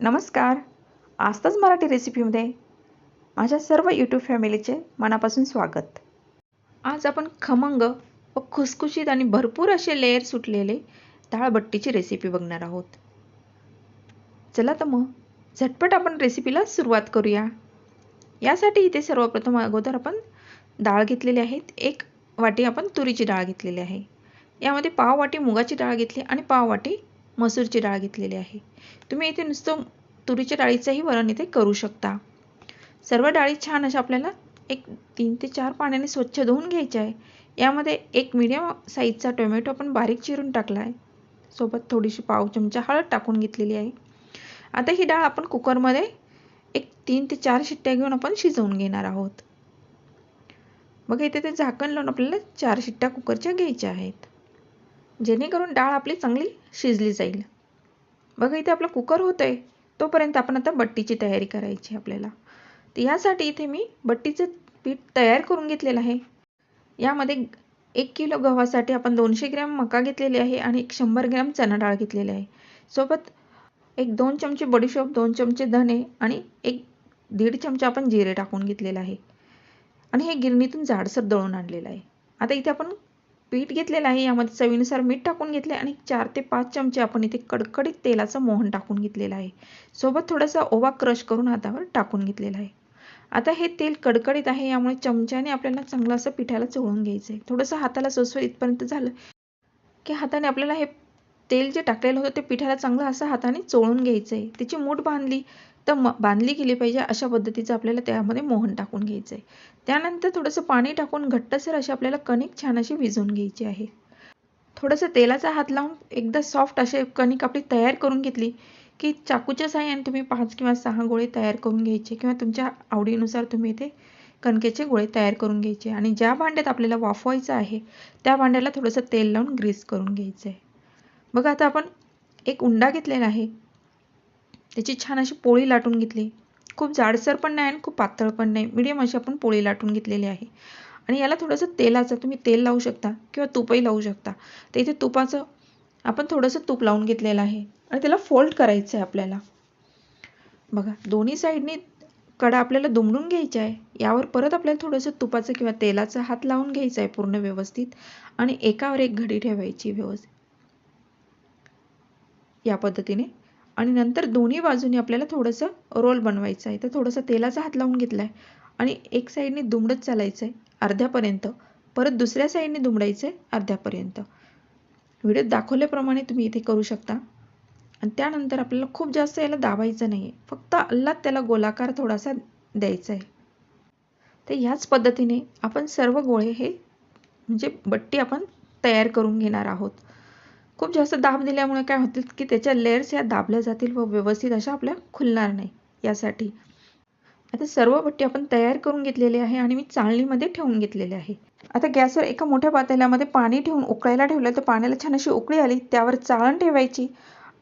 नमस्कार. आजताच मराठी रेसिपीमध्ये माझ्या सर्व यूट्यूब फॅमिलीचे मनापासून स्वागत. आज आपण खमंग व खुसखुशीत आणि भरपूर असे लेअर सुटलेले डाळबट्टीची रेसिपी बघणार आहोत. चला तर मग झटपट आपण रेसिपीला सुरुवात करूया. यासाठी इथे सर्वप्रथम अगोदर आपण डाळ घेतलेली आहेत एक वाटी आपण तुरीची डाळ घेतलेली आहे. यामध्ये पाव वाटी मुगाची डाळ घेतली आणि पाव वाटी मसूरची डाळ घेतलेली आहे. तुम्ही इथे नुसतं तुरीच्या डाळीचंही वरण इथे करू शकता. सर्व डाळी छान अशा आपल्याला एक तीन ते चार पाण्याने स्वच्छ धुवून घ्यायच्या आहे. यामध्ये एक मीडियम साईजचा टोमॅटो आपण बारीक चिरून टाकला आहे सोबत थोडीशी पाव चमचा हळद टाकून घेतलेली आहे. आता ही डाळ आपण कुकरमध्ये एक तीन ते चार शिट्ट्या घेऊन आपण शिजवून घेणार आहोत. बघा इथे ते झाकण लावून आपल्याला चार शिट्ट्या कुकरच्या घ्यायच्या आहेत. जेणेकरून डाळ आपली चांगली शिजली जाईल. बघा इथे आपला कुकर होतं आहे तोपर्यंत आपण आता बट्टीची तयारी करायची आपल्याला. तर यासाठी इथे मी बट्टीचं पीठ तयार करून घेतलेलं आहे. यामध्ये एक किलो गव्हासाठी आपण दोनशे ग्रॅम मका घेतलेली आहे आणि एक शंभर ग्रॅम चणा डाळ घेतलेली आहे. सोबत एक दोन चमचे बडीशोप दोन चमचे धने आणि एक दीड चमचा आपण जिरे टाकून घेतलेलं आहे. आणि हे गिरणीतून जाडसर दळून आणलेलं आहे. आता इथे आपण पीठ घेतलेलं आहे. यामध्ये चवीनुसार मीठ टाकून घेतले आणि चार ते पाच चमचे आपण इथे कडकडीत तेलाचं मोहन टाकून घेतलेलं आहे. सोबत थोडासा ओवा क्रश करून हातावर टाकून घेतलेला आहे. आता हे तेल कडकडीत आहे. यामुळे चमच्याने आपल्याला चांगलं असं पिठाला चोळून घ्यायचं आहे थोडंसं हाताला सोसवर इथपर्यंत झालं की हाताने आपल्याला हे तेल जे टाकलेलं होतं ते पिठाला चांगलं असं हाताने चोळून घ्यायचं आहे त्याची मूठ बांधली तर म बांधली गेली पाहिजे अशा पद्धतीचं आपल्याला त्यामध्ये मोहन टाकून घ्यायचं आहे त्यानंतर थोडंसं पाणी टाकून घट्टसर अशी आपल्याला कणिक छान अशी भिजवून घ्यायची आहे. थोडंसं तेलाचा हात लावून एकदा सॉफ्ट असे कणिक आपली तयार करून घेतली की चाकूच्या साह्याने तुम्ही पाच किंवा सहा गोळे तयार करून घ्यायचे किंवा तुमच्या आवडीनुसार तुम्ही इथे कणकेचे गोळे तयार करून घ्यायचे आणि ज्या भांड्यात आपल्याला वाफवायचं आहे त्या भांड्याला थोडंसं तेल लावून ग्रीस करून घ्यायचं आहे बघा आता आपण एक उंडा घेतलेला आहे. त्याची छान अशी पोळी लाटून घेतली. खूप जाडसर पण नाही आणि खूप पातळ पण नाही. मिडियम अशी आपण पोळी लाटून घेतलेली आहे. आणि याला थोडंसं तेलाचं तुम्ही तेल लावू शकता किंवा तुपही लावू शकता. तर इथे तुपाचं आपण थोडंसं तूप लावून घेतलेलं आहे. आणि त्याला फोल्ड करायचं आहे आपल्याला. बघा दोन्ही साईडनी कडा आपल्याला दुमडून घ्यायच्या आहे. यावर परत आपल्याला थोडंसं तुपाचं किंवा तेलाचा हात लावून घ्यायचा आहे पूर्ण व्यवस्थित. आणि एकावर एक घडी ठेवायची व्यवस्थित. या पद्धतीने आणि नंतर दोन्ही बाजूनी आपल्याला थोडंसं रोल बनवायचं आहे. तर थोडंसं तेलाचा हात लावून घेतला आहे आणि एक साईडने दुमडत चालायचं आहे अर्ध्यापर्यंत. परत दुसऱ्या साईडने दुमडायचं आहे अर्ध्यापर्यंत. व्हिडिओ दाखवल्याप्रमाणे तुम्ही इथे करू शकता. आणि त्यानंतर आपल्याला खूप जास्त याला दाबायचं नाही आहे फक्त अल्लात त्याला गोलाकार थोडासा द्यायचा आहे तर ह्याच पद्धतीने आपण सर्व गोळे हे म्हणजे बट्टी आपण तयार करून घेणार आहोत. खूप जास्त दाब दिल्यामुळे काय होतील की त्याच्या लेअर्स ह्या दाबल्या जातील व व्यवस्थित अशा आपल्या खुलणार नाही यासाठी. आता सर्व भट्टी आपण तयार करून घेतलेली आहे आणि मी चाळणीमध्ये ठेवून घेतलेले आहे. आता गॅसवर एका मोठ्या पातेल्यामध्ये पाणी ठेवून उकळायला ठेवलं तर पाण्याला छान अशी उकळी आली त्यावर चाळण ठेवायची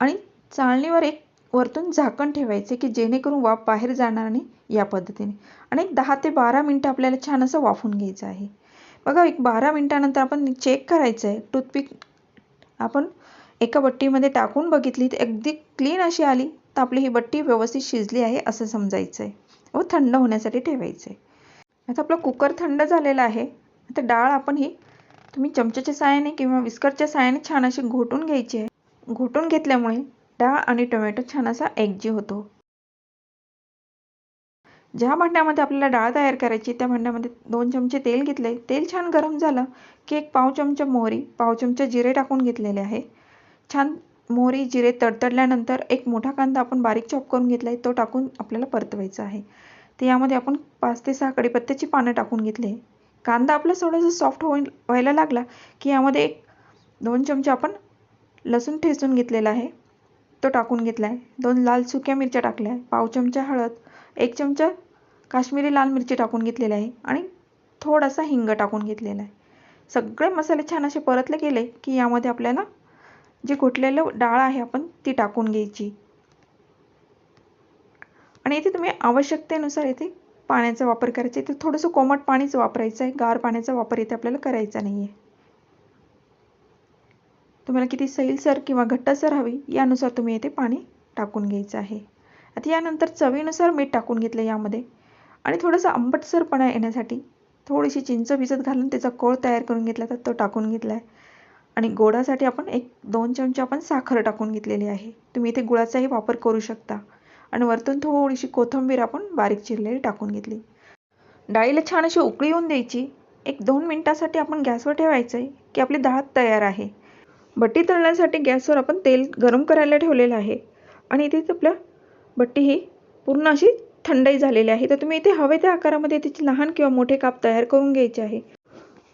आणि चाळणीवर एक वरतून झाकण ठेवायचे की जेणेकरून वाफ बाहेर जाणार नाही या पद्धतीने. आणि एक दहा ते बारा मिनटं आपल्याला छान असं वाफून घ्यायचं आहे. बघा एक बारा मिनटानंतर आपण चेक करायचं आहे टूथपिक आपण एका बट्टीमध्ये टाकून बघितली तर अगदी क्लीन अशी आली तर आपली ही बट्टी व्यवस्थित शिजली आहे असं समजायचं आहे व थंड होण्यासाठी ठेवायचं आहे आता आपला कुकर थंड झालेला आहे. आता डाळ आपण ही तुम्ही चमच्याच्या साहाय्याने किंवा विस्करच्या साहाय्याने छान अशी घोटून घ्यायची आहे. घोटून घेतल्यामुळे डाळ आणि टोमॅटो छान असा एकजीव होतो. ज्या भांड्यामध्ये आपल्याला डाळ तयार करायची त्या भांड्यामध्ये दोन चमचे तेल घेतले. तेल छान गरम झालं की एक पाव चमचा मोहरी पाव चमचा जिरे टाकून घेतलेले आहे. छान मोहरी जिरे तडतडल्यानंतर एक मोठा कांदा आपण बारीक चॉप करून घेतला आहे तो टाकून आपल्याला परतवायचा आहे. तर यामध्ये आपण पाच ते सहा कडीपत्त्याची पानं टाकून घेतले. कांदा आपला थोडंसं सॉफ्ट होईल व्हायला लागला की यामध्ये एक दोन चमचे आपण लसूण ठेचून घेतलेला आहे तो टाकून घेतला आहे दोन लाल सुक्या मिरच्या टाकल्या आहे पाव चमचा हळद एक चमचा काश्मीरी लाल मिरची टाकून घेतलेली आहे आणि थोडासा हिंग टाकून घेतलेला आहे. सगळे मसाले छान असे परतले गेले की यामध्ये आपल्याला जे कुठलेलं डाळ आहे आपण ती टाकून घ्यायची. आणि इथे तुम्ही आवश्यकतेनुसार इथे पाण्याचा वापर करायचा. इथे थोडंसं कोमट पाणीच वापरायचं आहे. गार पाण्याचा वापर इथे आपल्याला करायचा नाही आहे तुम्हाला किती सैलसर किंवा घट्टसर हवी यानुसार तुम्ही इथे पाणी टाकून घ्यायचं आहे. आता यानंतर चवीनुसार मीठ टाकून घेतलं यामध्ये. आणि थोडंसं आंबटसरपणा येण्यासाठी थोडीशी चिंच भिजत घालून त्याचा कोळ तयार करून घेतला तर तो टाकून घेतला आहे आणि गोडासाठी आपण एक दोन चमचे आपण साखर टाकून घेतलेली आहे. तुम्ही इथे गुळाचाही वापर करू शकता. आणि वरतून थोडीशी कोथिंबीर आपण बारीक चिरलेली टाकून घेतली. डाळीला छान अशी उकळी येऊन द्यायची. एक दोन मिनटासाठी आपण गॅसवर ठेवायचं आहे की आपली डाळ तयार आहे. बट्टी तळण्यासाठी गॅसवर आपण तेल गरम करायला ठेवलेलं आहे. आणि इथे आपलं बट्टी ही पूर्ण अशी थंडाई झालेली आहे. तर तुम्ही इथे हवे त्या आकारामध्ये त्याचे लहान किंवा मोठे काप तयार करून घ्यायचे आहे.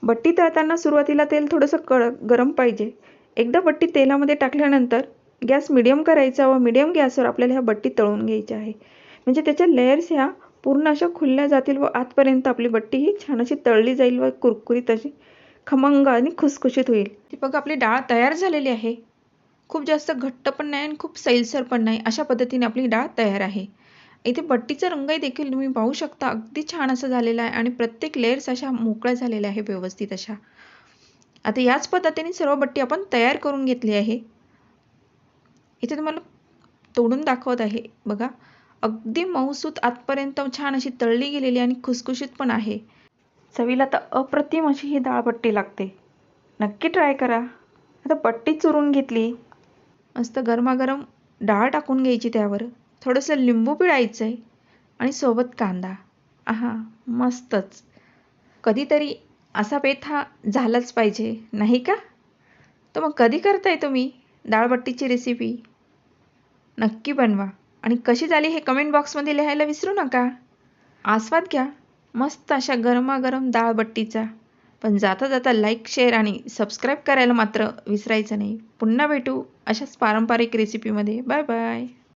बट्टी तळताना सुरुवातीला तेल थोडंसं कडक गरम पाहिजे. एकदा बट्टी तेलामध्ये टाकल्यानंतर गॅस मिडियम करायचा व मिडियम गॅसवर आपल्याला ह्या बट्टी तळून घ्यायच्या आहे. म्हणजे त्याच्या लेयर्स ह्या पूर्ण अशा खुलल्या जातील व आतपर्यंत आपली बट्टी ही छान अशी तळली जाईल व कुरकुरीत अशी खमंग आणि खुसखुशीत होईल. ती बघा आपली डाळ तयार झालेली आहे. खूप जास्त घट्ट पण नाही आणि खूप सैलसर पण नाही अशा पद्धतीने आपली डाळ तयार आहे. इथे बट्टीचा रंगही देखील तुम्ही पाहू शकता. अगदी छान असं झालेला आहे आणि प्रत्येक लेयर्स अशा मोकळ्या झालेल्या आहे व्यवस्थित अशा. आता याच पद्धतीने सर्व बट्टी आपण तयार करून घेतली आहे. इथे तुम्हाला तोडून दाखवत आहे. बघा अगदी मऊसूत आतपर्यंत छान अशी तळली गेलेली आणि खुसखुशीत पण आहे. चवीला तर अप्रतिम अशी ही डाळबट्टी लागते. नक्की ट्राय करा. आता बट्टी चुरून घेतली. मस्त गरमागरम डाळ टाकून घ्यायची त्यावर. थोडंसं लिंबू पिळायचं आहे आणि सोबत कांदा. आहा मस्तच. कधीतरी असा बेत हा झालाच पाहिजे नाही का? तर मग कधी करताय तुम्ही डाळबट्टीची रेसिपी नक्की बनवा. आणि कशी झाली हे कमेंट बॉक्समध्ये लिहायला विसरू नका. आस्वाद घ्या. मस्त अशा गरमागरम डाळबट्टीचा. पण जाता जाता लाईक शेअर आणि सबस्क्राईब करायला मात्र विसरायचं नाही. पुन्हा भेटू अशाच पारंपरिक रेसिपीमध्ये बाय बाय